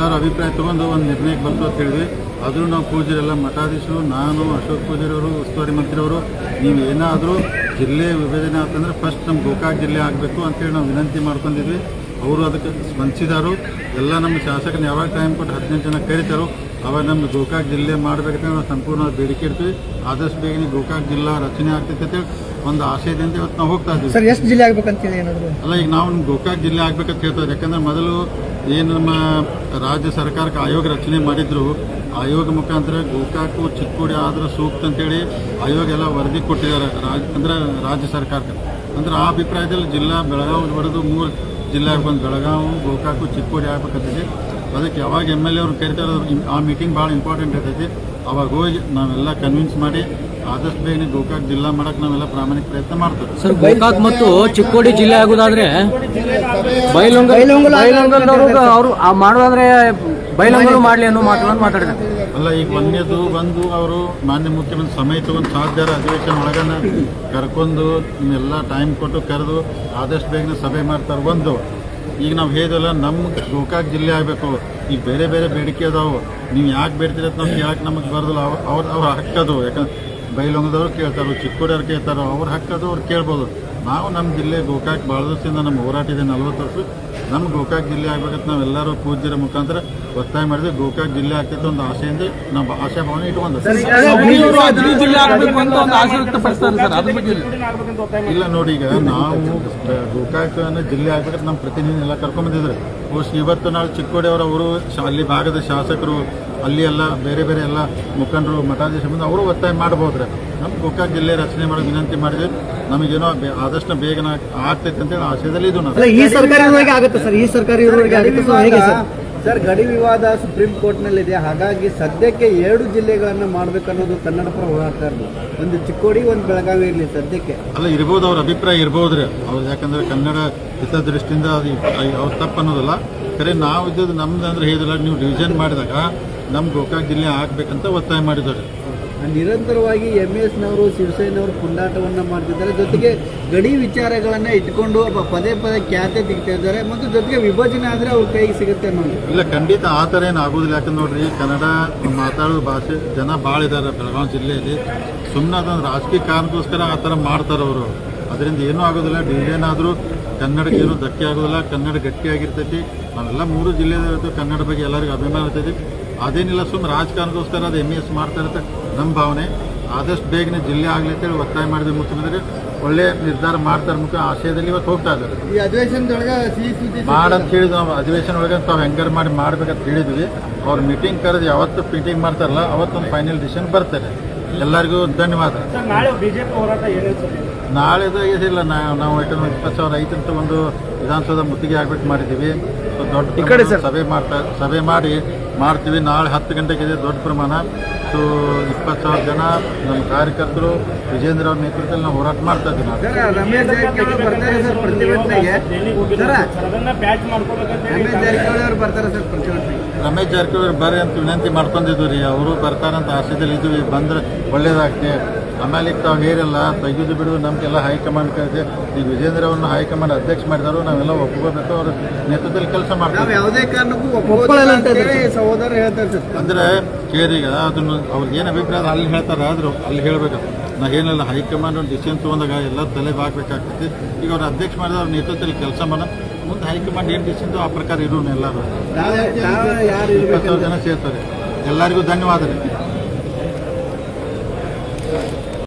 ಎಲ್ಲರ ಅಭಿಪ್ರಾಯ ತೊಗೊಂಡು ಒಂದು ನಿರ್ಣಯಕ್ಕೆ ಬಂತು ಅಂತ ಹೇಳಿದ್ವಿ. ಆದರೂ ನಾವು ಪೂಜರೆಲ್ಲ ಮಠಾಧೀಶರು, ನಾನು, ಅಶೋಕ್ ಪೂಜರವರು ಉಸ್ತುವಾರಿ ಮಂತ್ರಿಯವರು, ನೀವು ಏನಾದರೂ ಜಿಲ್ಲೆ ವಿಭಜನೆ ಆತಂದ್ರೆ ಫಸ್ಟ್ ನಮ್ಮ ಗೋಕಾಕ್ ಜಿಲ್ಲೆ ಆಗಬೇಕು ಅಂತೇಳಿ ನಾವು ವಿನಂತಿ ಮಾಡ್ಕೊಂಡಿದ್ವಿ. ಅವರು ಅದಕ್ಕೆ ಸ್ಪಂದಿಸಿದಾರು. ಎಲ್ಲ ನಮ್ಮ ಶಾಸಕನ ಯಾವಾಗ ಟೈಮ್ ಕೊಟ್ಟು ಹದಿನೆಂಟು ಜನ ಕರೀತಾರೋ ಅವಾಗ ನಮ್ಮ ಗೋಕಾಕ್ ಜಿಲ್ಲೆ ಮಾಡಬೇಕಂತ ನಾವು ಸಂಪೂರ್ಣ ಬೇಡಿಕೆ ಇಡ್ತೀವಿ. ಆದಷ್ಟು ಬೇಗನೆ ಗೋಕಾಕ್ ಜಿಲ್ಲಾ ರಚನೆ ಆಗ್ತೈತೆ ಅಂತೇಳಿ ಒಂದು ಆಶಯದಿಂದ ಇವತ್ತು ನಾವು ಹೋಗ್ತಾ ಇದ್ದೀವಿ. ಸರ್ ಎಷ್ಟು ಜಿಲ್ಲೆ ಆಗ್ಬೇಕಂತ ಏನಾದ್ರು? ಅಲ್ಲ ಈಗ ನಾವು ನಮ್ಮ ಗೋಕಾಕ್ ಜಿಲ್ಲೆ ಆಗ್ಬೇಕಂತ ಹೇಳ್ತಾರೆ. ಯಾಕಂದ್ರೆ ಮೊದಲು ಏನು ನಮ್ಮ ರಾಜ್ಯ ಸರ್ಕಾರಕ್ಕೆ ಆಯೋಗ ರಚನೆ ಮಾಡಿದ್ರು. ಆಯೋಗ ಮುಖಾಂತರ ಗೋಕಾಕು ಚಿಕ್ಕೋಡಿ ಆದ್ರೆ ಸೂಕ್ತ ಅಂತೇಳಿ ಆಯೋಗ ಎಲ್ಲ ವರದಿ ಕೊಟ್ಟಿದ್ದಾರೆ ರಾಜ್ ಅಂದ್ರೆ ರಾಜ್ಯ ಸರ್ಕಾರಕ್ಕೆ. ಅಂದ್ರೆ ಆ ಅಭಿಪ್ರಾಯದಲ್ಲಿ ಜಿಲ್ಲಾ ಬೆಳಗಾವಿ ಹೊಡೆದು ಮೂರು ಜಿಲ್ಲೆ ಬಂದು ಬೆಳಗಾವಿ ಗೋಕಾಕು ಚಿಕ್ಕೋಡಿ ಆಗ್ಬೇಕಂತೈತಿ ಅದಕ್ಕೆ ಯಾವಾಗ ಎಂ ಎಲ್ ಎ ಅವ್ರು ಕರಿತಾರೆ ಆ ಮೀಟಿಂಗ್ ಭಾಳ ಇಂಪಾರ್ಟೆಂಟ್ ಇರ್ತೈತಿ. ಅವಾಗ ಹೋಗಿ ನಾವೆಲ್ಲ ಕನ್ವಿನ್ಸ್ ಮಾಡಿ ಆದಷ್ಟು ಬೇಗನೆ ಗೋಕಾಕ್ ಜಿಲ್ಲಾ ಮಾಡಕ್ ನಾವೆಲ್ಲ ಪ್ರಾಮಾಣಿಕ ಪ್ರಯತ್ನ ಮಾಡ್ತೇವೆ. ಸರ್ ಗೋಕಾಕ್ ಮತ್ತು ಚಿಕ್ಕೋಡಿ ಜಿಲ್ಲೆ ಆಗುದಾದ್ರೆ ಬೈಲೊಂಗಲ ಅವರು ಮಾಡೋದಾದ್ರೆ ಬೈಲೊಂಗಲು ಮಾಡ್ಲಿ ಅನ್ನೋ ಮಾತುಗಳನ್ನು ಮಾತಾಡಿದ್ದಾರೆ ಅಲ್ಲ ಈಗ ಒಂದೇದು ಬಂದು ಅವರು ಮಾನ್ಯ ಮುಖ್ಯಮಂತ್ರಿ ಸಮಯ ತಗೊಂಡು ಸಾಧ್ಯ ಅಧಿವೇಶನ ಒಳಗನ ಕರ್ಕೊಂಡು ಎಲ್ಲ ಟೈಮ್ ಕೊಟ್ಟು ಕರೆದು ಆದಷ್ಟು ಬೇಗನೆ ಸಭೆ ಮಾಡ್ತಾರೆ ಒಂದು. ಈಗ ನಾವು ಹೇಳಿದಲ್ಲ ನಮ್ಮ ಗೋಕಾಕ್ ಜಿಲ್ಲೆ ಆಗಬೇಕು. ಈಗ ಬೇರೆ ಬೇರೆ ಬೇಡಿಕೆ ಅದಾವು. ನೀವು ಯಾಕೆ ಬೇಡ್ತೀರ ಅಂತ ನಾವು ಕೇಳಕ್ಕೆ ನಮಗೆ ಬರೋದಿಲ್ಲ. ಅವ್ರ ಅವ್ರ ಅವ್ರ ಹಕ್ಕದು ಯಾಕಂದ್ರೆ ಬೈಲೊಂಗದವ್ರು ಕೇಳ್ತಾರೋ ಚಿಕ್ಕೋಡಿಯವ್ರು ಕೇಳ್ತಾರೋ ಅವ್ರ ಹಕ್ಕದು ಅವ್ರು ಕೇಳ್ಬೋದು. ನಾವು ನಮ್ಮ ಜಿಲ್ಲೆ ಗೋಕಾಕ್ ಭಾಳ ದಿವಸದಿಂದ ನಮ್ಮ ಹೋರಾಟ ಇದೆ ನಲ್ವತ್ತು ವರ್ಷ. ನಮ್ಮ ಗೋಕಾಕ್ ಜಿಲ್ಲೆ ಆಗ್ಬೇಕಂತ ನಾವೆಲ್ಲರೂ ಪೂಜ್ಯರ ಮುಖಾಂತರ ಒತ್ತಾಯ ಮಾಡಿದ್ವಿ. ಗೋಕಾಕ್ ಜಿಲ್ಲೆ ಆಗ್ತೈತೆ ಒಂದು ಆಸೆಯಿಂದ ನಾವು ಆಶಾಭಾವನೆ ಇಟ್ಕೊಂಡು ಜಿಲ್ಲೆ ಆಗಬೇಕು ಅಂತ ಒಂದು ಆಸೆ ಸರ್ ಅದ್ರ ಇಲ್ಲ ನೋಡಿ ಈಗ ನಾವು ಗೋಕಾಕ್ ಜಿಲ್ಲೆ ಆಗ್ಬೇಕಂತ ನಮ್ಮ ಪ್ರತಿನಿಧಿ ಎಲ್ಲ ಕರ್ಕೊಂಬಂದಿದ್ರು ಬಹುಶಃ ಇವತ್ತು ನಾಳೆ ಚಿಕ್ಕೋಡಿ ಅವರು ಅವರು ಅಲ್ಲಿ ಭಾಗದ ಶಾಸಕರು, ಅಲ್ಲಿ ಎಲ್ಲ ಬೇರೆ ಬೇರೆ ಎಲ್ಲ ಮುಖಂಡರು ಮಠಾಧೀಶ ಬಂದು ಅವರು ಒತ್ತಾಯ ಮಾಡ್ಬೋದ್ರೆ. ನಮ್ಮ ಗೋಕಾಕ್ ಜಿಲ್ಲೆ ರಚನೆ ಮಾಡೋ ವಿನಂತಿ ಮಾಡಿದ್ವಿ ನಮಗೇನೋ ಆದಷ್ಟು ಬೇಗನ ಆಗ್ತೈತೆ ಅಂತೇಳಿ ಆಶಯದಲ್ಲಿ ಇದು ನಾವು. ಸರ್, ಗಡಿ ವಿವಾದ ಸುಪ್ರೀಂ ಕೋರ್ಟ್ನಲ್ಲಿದೆ. ಹಾಗಾಗಿ ಸದ್ಯಕ್ಕೆ ಎರಡು ಜಿಲ್ಲೆಗಳನ್ನು ಮಾಡಬೇಕನ್ನೋದು ಕನ್ನಡ ಪರ ಹೋರಾಟಗಾರರು ಒಂದು ಚಿಕ್ಕೋಡಿ, ಒಂದು ಬೆಳಗಾವಿ ಇರಲಿ ಸದ್ಯಕ್ಕೆ. ಅಲ್ಲ, ಇರ್ಬೋದು, ಅವ್ರ ಅಭಿಪ್ರಾಯ ಇರ್ಬೋದ್ರಿ. ಅವ್ರು ಯಾಕಂದ್ರೆ ಕನ್ನಡ ಹಿತದೃಷ್ಟಿಯಿಂದ ಅದು ಅವ್ರು ತಪ್ಪು ಅನ್ನೋದಲ್ಲ ಕರೆ ನಾವು ಇದ್ದದ್ದು ನಮ್ದು ಅಂದ್ರೆ ಹೇಳಿದ್ರೆ ನೀವು ಡಿವಿಷನ್ ಮಾಡಿದಾಗ ನಮ್ಮ ಗೋಕಾಕ್ ಜಿಲ್ಲೆ ಆಗ್ಬೇಕಂತ ಒತ್ತಾಯ ಮಾಡಿದ್ದಾರೆ. ನಿರಂತರವಾಗಿ ಎಂ ಎಸ್ನವರು ಶಿವಸೇನವರು ಪುಂಡಾಟವನ್ನು ಮಾಡ್ತಿದ್ದಾರೆ. ಜೊತೆಗೆ ಗಡಿ ವಿಚಾರಗಳನ್ನು ಇಟ್ಕೊಂಡು ಪದೇ ಪದೇ ಖ್ಯಾತೆ ತೆಗಿತಾ ಇದ್ದಾರೆ. ಮತ್ತು ಜೊತೆಗೆ ವಿಭಜನೆ ಆದರೆ ಅವ್ರ ಕೈಗೆ ಸಿಗುತ್ತೆ ನೋಡಿ ಇಲ್ಲ, ಖಂಡಿತ ಆ ಥರ ಏನು ಆಗೋದಿಲ್ಲ. ಯಾಕಂದ್ರೆ ನೋಡ್ರಿ, ಕನ್ನಡ ಮಾತಾಡೋ ಭಾಷೆ, ಜನ ಭಾಳ ಇದ್ದಾರೆ ಬೆಳಗಾವಿ ಜಿಲ್ಲೆಯಲ್ಲಿ. ಸುಮ್ಮನೆ ಅದೊಂದು ರಾಜಕೀಯ ಕಾರಣಕ್ಕೋಸ್ಕರ ಆ ಥರ ಮಾಡ್ತಾರೆ ಅವರು. ಅದರಿಂದ ಏನೂ ಆಗೋದಿಲ್ಲ. ಆದರೂ ಕನ್ನಡಕ್ಕೆ ಏನೂ ಧಕ್ಕೆ ಆಗೋದಿಲ್ಲ. ಕನ್ನಡ ಗಟ್ಟಿಯಾಗಿರ್ತೈತಿ ನಾವೆಲ್ಲ ಮೂರು ಜಿಲ್ಲೆದ ಕನ್ನಡ ಬಗ್ಗೆ ಎಲ್ಲರಿಗೂ ಅಭಿಮಾನ ಇರ್ತೈತಿ. ಅದೇನಿಲ್ಲ ಸುಮ್ಮನೆ ರಾಜಕಾರಣಕ್ಕೋಸ್ಕರ ಅದು ಎಂ ಎಸ್ ಮಾಡ್ತಾ ಇರುತ್ತೆ. ನಮ್ಮ ಭಾವನೆ ಆದಷ್ಟು ಬೇಗನೆ ಜಿಲ್ಲೆ ಆಗಲಿ ಅಂತೇಳಿ ಒತ್ತಾಯ ಮಾಡಿದ ಮುಖ್ಯಮಂತ್ರಿ. ಒಳ್ಳೆ ನಿರ್ಧಾರ ಮಾಡ್ತಾರೆ ಮುಖ್ಯ ಆಶಯದಲ್ಲಿ ಇವತ್ತು ಹೋಗ್ತಾ ಇದ್ದಾರೆ. ಮಾಡಂತ ಹೇಳಿದ್ವಿ ನಾವು. ಅಧಿವೇಶನ ಒಳಗೆ ತಾವು ಹೆಂಗಾರು ಮಾಡಿ ಮಾಡ್ಬೇಕಂತ ಹೇಳಿದ್ವಿ. ಅವ್ರು ಮೀಟಿಂಗ್ ಕರೆದು ಯಾವತ್ತು ಮೀಟಿಂಗ್ ಮಾಡ್ತಾರಲ್ಲ ಅವತ್ತೊಂದು ಫೈನಲ್ ಡಿಸಿಷನ್ ಬರ್ತಾರೆ ಎಲ್ಲರಿಗೂ ಧನ್ಯವಾದ. ನಾಳೆದು ಏನಿಲ್ಲ. ನಾವು ನಾವು ಯಾಕಂದ್ರೆ ಇಪ್ಪತ್ತು ಸಾವಿರ ಐತಂತ ಅಂತ ಒಂದು ವಿಧಾನಸೌಧ ಮುತ್ತಿಗೆ ಆಗ್ಬೇಕು ಮಾಡಿದ್ದೀವಿ. ದೊಡ್ಡ ಸಭೆ ಮಾಡ್ತಾ ಸಭೆ ಮಾಡಿ ಮಾಡ್ತೀವಿ. ನಾಳೆ ಹತ್ತು ಗಂಟೆಗೆ ಇದೆ ದೊಡ್ಡ ಪ್ರಮಾಣ. ಸೊ ಇಪ್ಪತ್ತು ಸಾವಿರ ಜನ ನಮ್ಮ ಕಾರ್ಯಕರ್ತರು ವಿಜೇಂದ್ರ ಅವ್ರ ನೇತೃತ್ವದಲ್ಲಿ ನಾವು ಹೋರಾಟ ಮಾಡ್ತಾ ಇದ್ದೀವಿ ಜಾರಕಿಹೊಳಿ ರಮೇಶ್ ಜಾರಕಿಹೊಳಿ ಬರ್ರಿ ಅಂತ ವಿನಂತಿ ಮಾಡ್ಕೊಂಡಿದ್ವಿ ರೀ. ಅವರು ಬರ್ತಾರಂತ ಆಸೆದಲ್ಲಿ ಇದ್ದೀವಿ. ಬಂದ್ರೆ ಒಳ್ಳೇದಾಗ್ತದೆ ಆಮೇಲೆ ಈಗ ತಾವು ಹೇರಿಲ್ಲ ತೆಗೆದು ಬಿಡು ನಮಗೆಲ್ಲ ಹೈಕಮಾಂಡ್ ಕರೆದೆ ಈಗ ವಿಜೇಂದ್ರ ಅವ್ರನ್ನ ಹೈಕಮಾಂಡ್ ಅಧ್ಯಕ್ಷ ಮಾಡಿದಾರು ನಾವೆಲ್ಲ ಒಪ್ಕೋಬೇಕು ಅವ್ರ ನೇತೃತ್ವದಲ್ಲಿ ಕೆಲಸ ಮಾಡ್ತಾರೆ ಮಾಡ್ತೀವಿ ಯಾವುದೇ ಕಾರಣಕ್ಕೂ ಸಹೋದರ ಹೇಳ್ತಾರೆ ಅಂದ್ರೆ ಕೇರೀಗ ಅದನ್ನು ಅವ್ರಿಗೆ ಏನು ಅಭಿಪ್ರಾಯ ಅಲ್ಲಿ ಹೇಳ್ತಾರೆ ಆದರೂ ಅಲ್ಲಿ ಹೇಳ್ಬೇಕು. ನಾ ಏನಿಲ್ಲ ಹೈಕಮಾಂಡ್ ಒಂದು ಡಿಸಿಷನ್ ತೊಗೊಂಡಾಗ ಎಲ್ಲ ತಲೆಗೆ ಹಾಕ್ಬೇಕಾಗ್ತೈತಿ ಈಗ ಅವ್ರ ಅಧ್ಯಕ್ಷ ಮಾಡಿದ ಅವ್ರ ನೇತೃತ್ವದಲ್ಲಿ ಕೆಲಸ ಮಾಡೋ. ಮುಂದೆ ಹೈಕಮಾಂಡ್ ಏನು ಡಿಸಿಷನ್ ಆ ಪ್ರಕಾರ ಇರೋನು ಎಲ್ಲರೂ. ಇಪ್ಪತ್ತಾರು ಯಾರು ಇಪ್ಪತ್ತು ಸಾವಿರ ಜನ ಸೇರ್ತಾರೆ. ಎಲ್ಲರಿಗೂ ಧನ್ಯವಾದ ರೀ